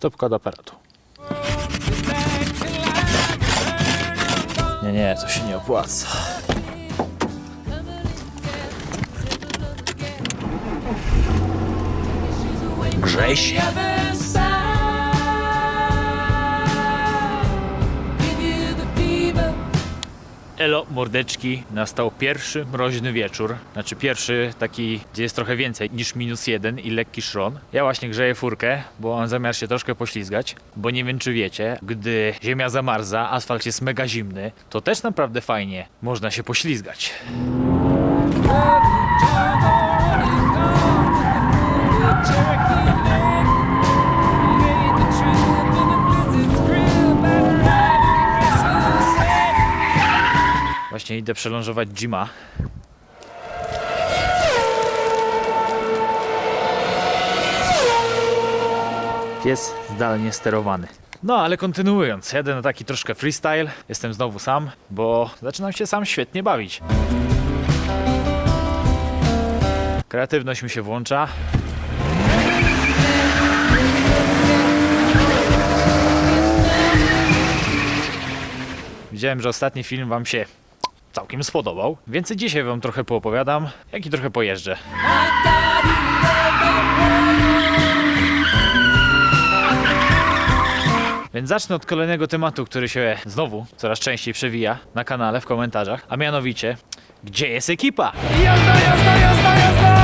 Stopka do aparatu. Nie, nie, to się nie opłaca. Grzej się. Elo, mordeczki, nastał pierwszy mroźny wieczór. Znaczy pierwszy taki, gdzie jest trochę więcej niż minus jeden i lekki szron. Ja właśnie grzeję furkę, bo mam zamiar się troszkę poślizgać. Bo nie wiem czy wiecie, gdy ziemia zamarza, asfalt jest mega zimny, to też naprawdę fajnie można się poślizgać. Właśnie idę przelążować Jima. Pies zdalnie sterowany. No, ale kontynuując, jadę na taki troszkę freestyle. Jestem znowu sam, bo zaczynam się sam świetnie bawić. Kreatywność mi się włącza. Widziałem, że ostatni film Wam się całkiem spodobał, więc dzisiaj Wam trochę poopowiadam, jak i trochę pojeżdżę. Więc zacznę od kolejnego tematu, który się znowu coraz częściej przewija na kanale w komentarzach, a mianowicie, gdzie jest ekipa? Jazda, jazda, jazda, jazda!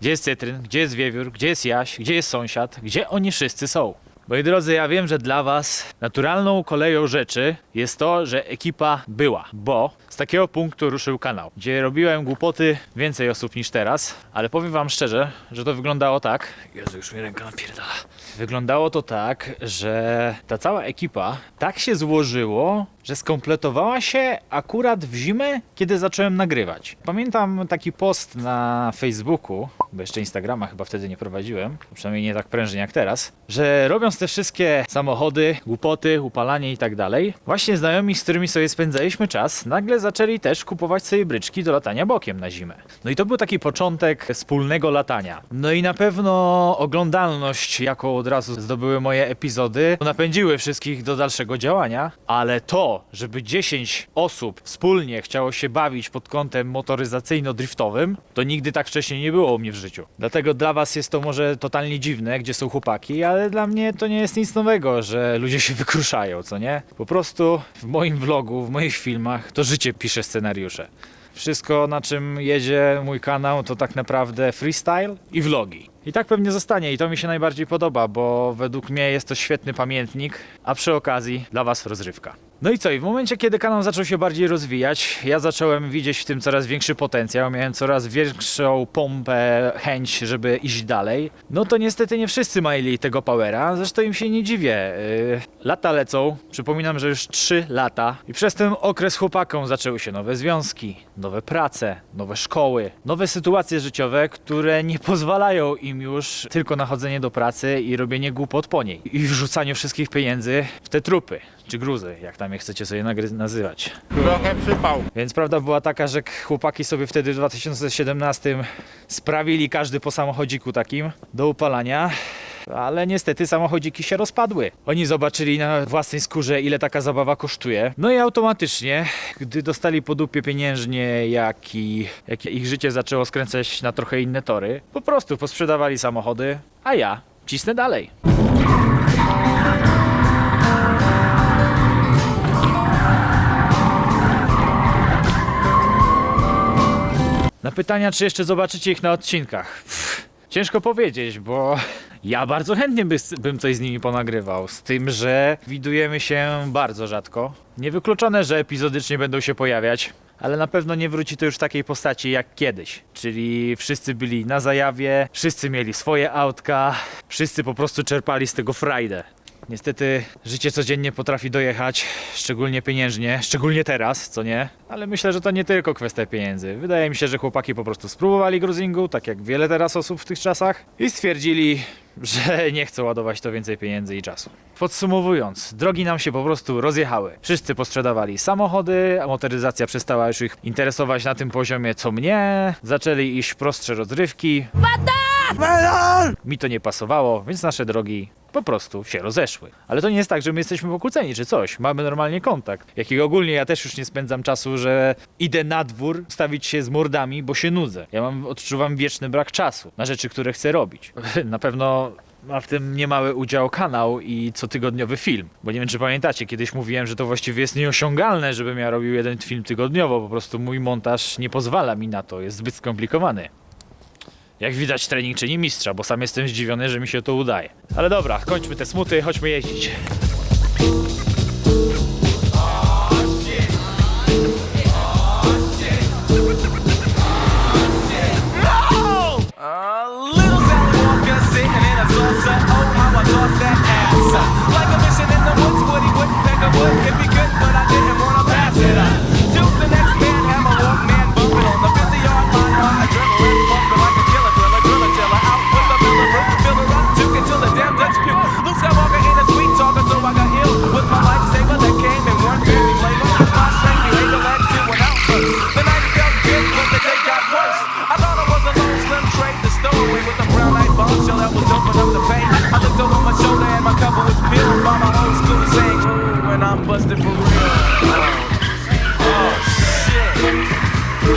Gdzie jest Cytryn? Gdzie jest Wiewiór? Gdzie jest Jaś? Gdzie jest sąsiad? Gdzie oni wszyscy są? Moi drodzy, ja wiem, że dla Was naturalną koleją rzeczy jest to, że ekipa była, bo z takiego punktu ruszył kanał, gdzie robiłem głupoty więcej osób niż teraz, ale powiem Wam szczerze, że to wyglądało tak. Jezu, już mi ręka napierdala. Wyglądało to tak, że ta cała ekipa tak się złożyło, że skompletowała się akurat w zimę, kiedy zacząłem nagrywać. Pamiętam taki post na Facebooku, bo jeszcze Instagrama chyba wtedy nie prowadziłem, przynajmniej nie tak prężnie jak teraz, że robiąc te wszystkie samochody, głupoty, upalanie i tak dalej, właśnie znajomi, z którymi sobie spędzaliśmy czas, nagle zaczęli też kupować sobie bryczki do latania bokiem na zimę. No i to był taki początek wspólnego latania. No i na pewno oglądalność, jaką od razu zdobyły moje epizody, napędziły wszystkich do dalszego działania, ale to, żeby 10 osób wspólnie chciało się bawić pod kątem motoryzacyjno-driftowym, to nigdy tak wcześniej nie było u mnie w życiu. Dlatego dla was jest to może totalnie dziwne, gdzie są chłopaki, ale dla mnie to nie jest nic nowego, że ludzie się wykruszają, co nie? Po prostu w moim vlogu, w moich filmach to życie pisze scenariusze. Wszystko, na czym jedzie mój kanał, to tak naprawdę freestyle i vlogi. I tak pewnie zostanie i to mi się najbardziej podoba, bo według mnie jest to świetny pamiętnik, a przy okazji dla Was rozrywka. No i co, i w momencie, kiedy kanał zaczął się bardziej rozwijać, ja zacząłem widzieć w tym coraz większy potencjał, miałem coraz większą pompę, chęć, żeby iść dalej. No to niestety nie wszyscy mieli tego powera, zresztą im się nie dziwię. Yy, lata lecą, przypominam, że już 3 lata i przez ten okres chłopakom zaczęły się nowe związki, nowe prace, nowe szkoły, nowe sytuacje życiowe, które nie pozwalają im już tylko na chodzenie do pracy i robienie głupot po niej i wrzucanie wszystkich pieniędzy w te trupy czy gruzy, jak tam je chcecie sobie nagry- nazywać. Trochę przypał. Więc prawda była taka, że chłopaki sobie wtedy w 2017 sprawili każdy po samochodziku takim do upalania. Ale niestety samochodziki się rozpadły. Oni zobaczyli na własnej skórze, ile taka zabawa kosztuje. No i automatycznie, gdy dostali po dupie pieniężnie, jak i jak ich życie zaczęło skręcać na trochę inne tory, po prostu posprzedawali samochody, a ja cisnę dalej. Pytania, czy jeszcze zobaczycie ich na odcinkach. Ciężko powiedzieć, bo ja bardzo chętnie by, bym coś z nimi ponagrywał. Z tym, że widujemy się bardzo rzadko. Niewykluczone, że epizodycznie będą się pojawiać, ale na pewno nie wróci to już w takiej postaci jak kiedyś. Czyli wszyscy byli na zajawie, wszyscy mieli swoje autka, wszyscy po prostu czerpali z tego frajdę. Niestety życie codziennie potrafi dojechać, szczególnie pieniężnie, szczególnie teraz, co nie? Ale myślę, że to nie tylko kwestia pieniędzy. Wydaje mi się, że chłopaki po prostu spróbowali cruisingu, tak jak wiele teraz osób w tych czasach, i stwierdzili, że nie chcą ładować to więcej pieniędzy i czasu. Podsumowując, drogi nam się po prostu rozjechały. Wszyscy posprzedawali samochody, a motoryzacja przestała już ich interesować na tym poziomie co mnie. Zaczęli iść w prostsze rozrywki. Mi to nie pasowało, więc nasze drogi po prostu się rozeszły. Ale to nie jest tak, że my jesteśmy pokłóceni czy coś. Mamy normalnie kontakt. Jakiego ogólnie ja też już nie spędzam czasu, że idę na dwór stawić się z mordami, bo się nudzę. Ja mam, odczuwam wieczny brak czasu na rzeczy, które chcę robić. Na pewno ma w tym niemały udział kanał i cotygodniowy film. Bo nie wiem, czy pamiętacie, kiedyś mówiłem, że to właściwie jest nieosiągalne, żebym ja robił jeden film tygodniowo. Po prostu mój montaż nie pozwala mi na to, jest zbyt skomplikowany. Jak widać, trening czyni mistrza, bo sam jestem zdziwiony, że mi się to udaje. Ale dobra, kończmy te smuty, chodźmy jeździć.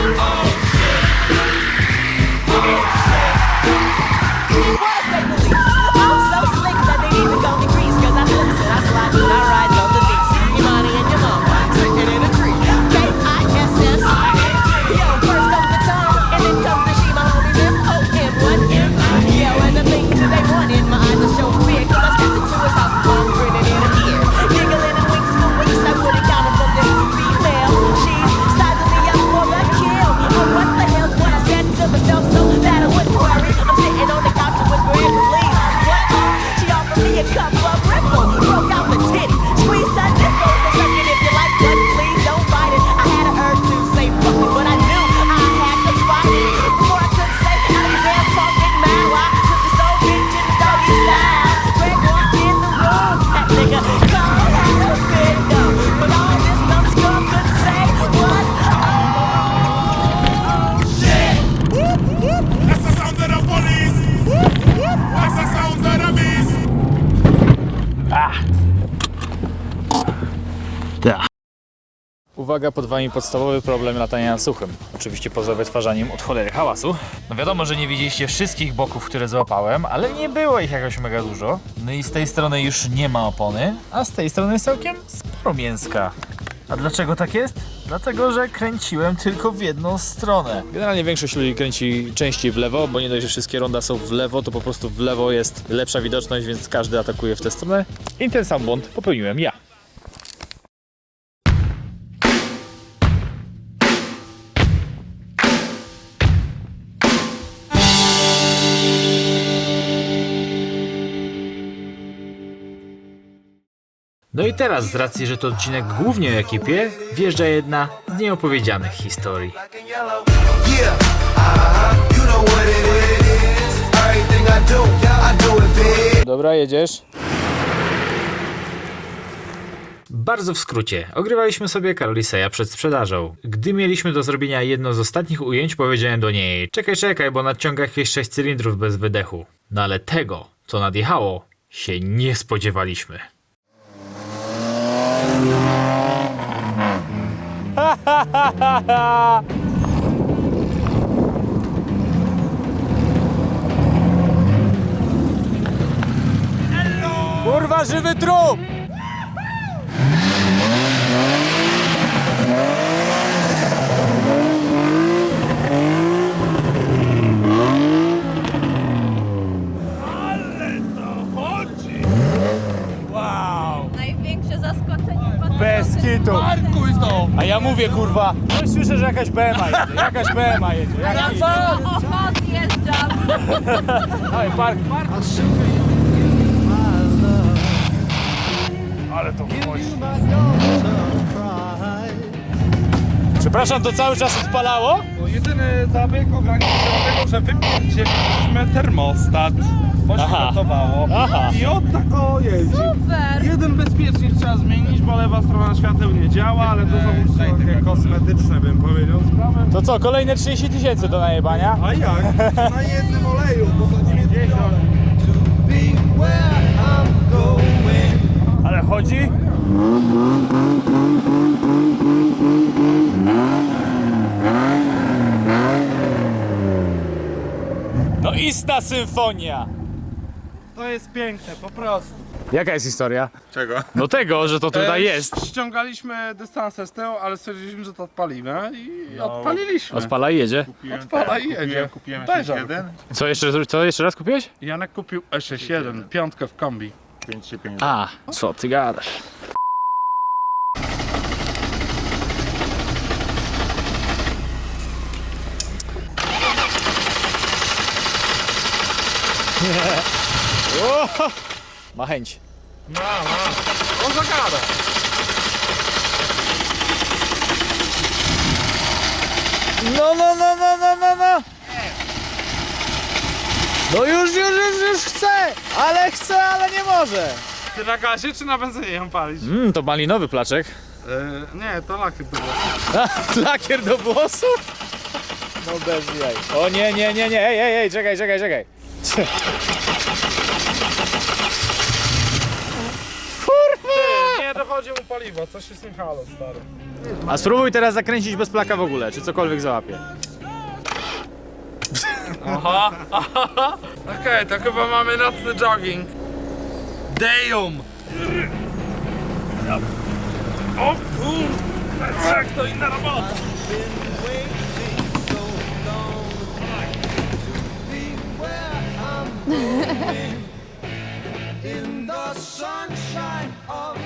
Oh. Uwaga, pod wami podstawowy problem latania na suchym. Oczywiście poza wytwarzaniem od cholery hałasu. No wiadomo, że nie widzieliście wszystkich boków, które złapałem, ale nie było ich jakoś mega dużo. No i z tej strony już nie ma opony, a z tej strony jest całkiem sporo mięska. A dlaczego tak jest? Dlatego, że kręciłem tylko w jedną stronę. Generalnie większość ludzi kręci częściej w lewo, bo nie dość, że wszystkie ronda są w lewo, to po prostu w lewo jest lepsza widoczność, więc każdy atakuje w tę stronę. I ten sam błąd popełniłem ja. No i teraz, z racji, że to odcinek głównie o ekipie, wjeżdża jedna z nieopowiedzianych historii. Dobra, jedziesz. Bardzo w skrócie, ogrywaliśmy sobie Carliseya przed sprzedażą. Gdy mieliśmy do zrobienia jedno z ostatnich ujęć, powiedziałem do niej: Czekaj, czekaj, bo nadciąga jakieś 6 cylindrów bez wydechu. No ale tego, co nadjechało, się nie spodziewaliśmy. Kurwa, żywy trup! Ja mówię, kurwa, no i słyszę, że jakaś BMA jedzie, jakaś BMA jedzie. Jakaś... O, zjeżdżam. Dawaj, park, park. Ale to wchodzi. Przepraszam, to cały czas odpalało? No, jedyny zabieg ograniczył do tego, że wypierdzieliśmy termostat. Bo się Aha. gotowało. Aha. I od tak o jeździ. Super! Jeden bezpiecznik trzeba zmienić, bo lewa strona świateł nie działa, ale to są takie kosmetyczne bym powiedział sprawy. To co, kolejne 30 tysięcy do najebania? A jak? Na jednym oleju, bo za 90. Ale chodzi? No istna symfonia! To jest piękne, po prostu. Jaka jest historia? Czego? No tego, że to tutaj E, jest. Ściągaliśmy dystansę z tyłu, ale stwierdziliśmy, że to odpalimy i odpaliliśmy. Odpala i jedzie. Odpala i jedzie. Kupiłem Daj 6.1, Co jeszcze, co jeszcze raz kupiłeś? Janek kupił E61, piątkę w kombi. 535. A, co ty gadasz? O, Ma chęć. No, no. On zagada. No, no, no, no, no, no, no. No już, już, już, już chcę, ale chcę, ale nie może. Ty na gazie czy na benzynie ją palisz? Mmm, to malinowy placzek. E, nie, to lakier to było. Lakier do włosów? No bez jaj. O nie, nie, nie, nie, ej, ej, ej, czekaj, czekaj, czekaj. Nie dochodzi mu paliwo, coś się z tym halo, stary. A spróbuj teraz zakręcić bez plaka w ogóle, czy cokolwiek załapie. Aha, aha. Okej, to chyba mamy nocny jogging. Damn! O kur... Jak to inna robota! in the sunshine of